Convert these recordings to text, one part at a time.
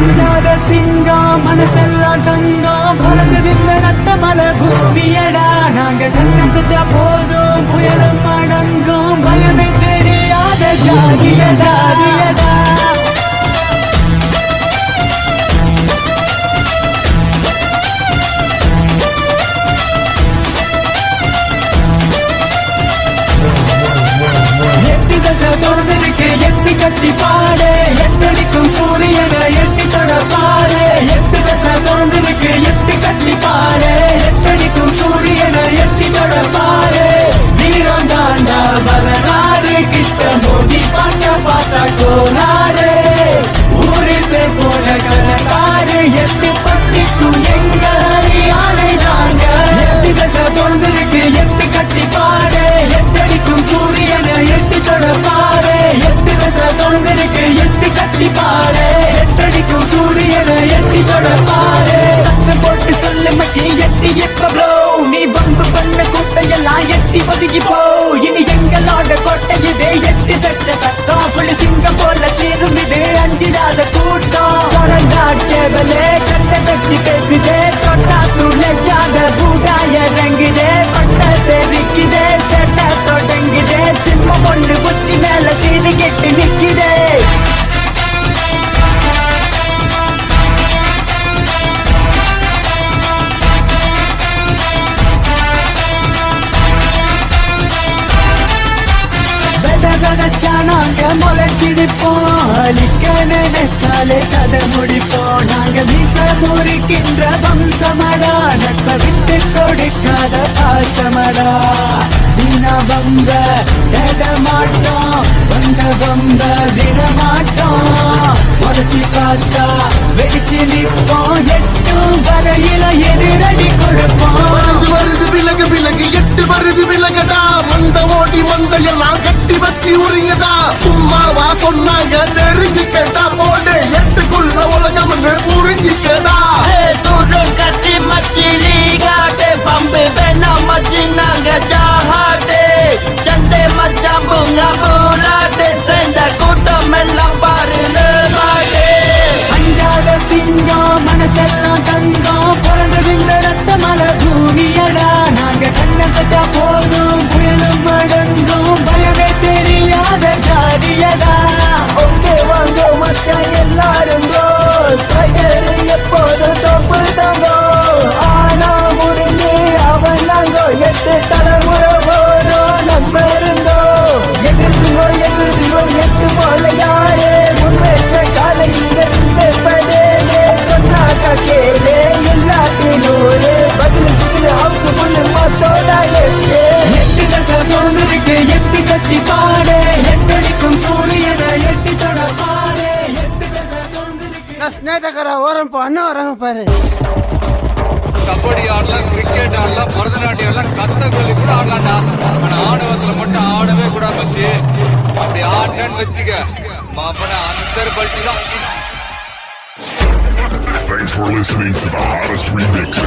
அஞ்சாத சிங்கா மனசெல்லாம் தங்கா பறந்து நின்ற ரத்த மல பூமியடா. நாங்க தன்னம் செஞ்சா போதும் புயலும் அடங்கும் பயமே தெரியாத ஜாதியடா ಎತ್ತಿ ತಟ್ಟ ಸತ್ತ ಹುಳಿ ಸಿಂಗಪೋರ್ಲ ಸೇರುಮಿದೆ ಅಂಜಿನಾದ ಕೂಟ ಕಟ್ಟೆ ತಟ್ಟಿ ಕೈಸಿ கத முடிப்போம் நாங்க வீச முறிக்கின்ற வம்சமடா. நட்ப விட்டு கொடுக்காத பாசமடா. தின வந்த தேட மாட்டோம். வந்த வந்த தின மாட்டோம். உடச்சி வெடிச்சு நிற்போம். எட்டும் வரை Yeah. down. நேட்டக்காரா ஓரம் போ அண்ணா வராங்க பாரு. கபடி ஆடலாம் கிரிக்கெட் ஆடலாம் பரதநாட்டியம் ஆடலாம் கத்தக்கொல்லி கூட ஆடலாம்டா. ஆனா ஆணவத்துல மட்டும் ஆடவே கூடாது வச்சு அப்படி ஆடலன்னு வச்சுக்க. மாமன அந்தர் பல்ட்டி தான் Thanks for listening to the hottest remix.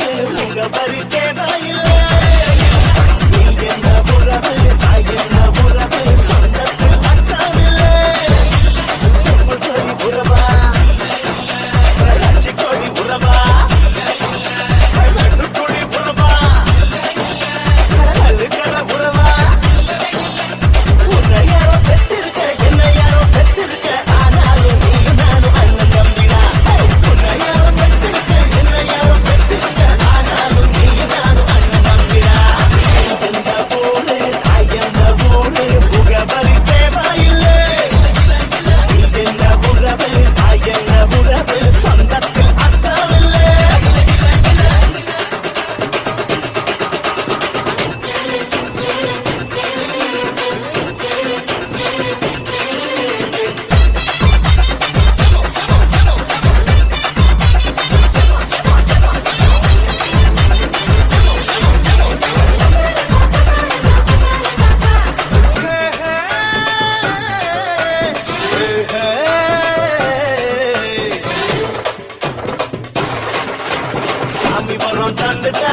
உறவு உங்க பரி தேவையில்லை நீங்க புறவு போறோம் தாண்டுட்டா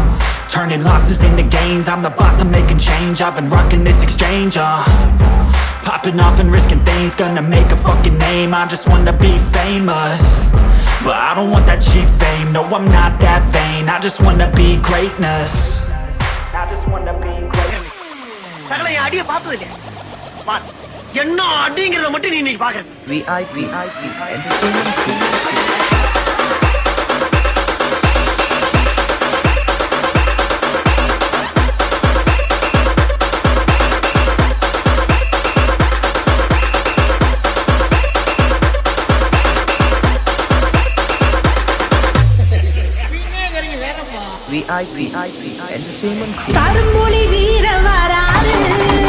Turning losses into gains, I'm the boss, I'm making change I've been rocking this exchange, uh Popping off and risking things, gonna make a fucking name I just wanna be famous But I don't want that cheap fame, no I'm not that vain I just wanna be greatness I just wanna be greatness சகல என் அடிய பார்த்தது இல்லையா பார் என்ன அடிங்கிறத மட்டும் நீ இன்னைக்கு பாக்குற VIP Entertainment Group. VIP Entertainment Group. கருமொழி வீர வராரு நம்ம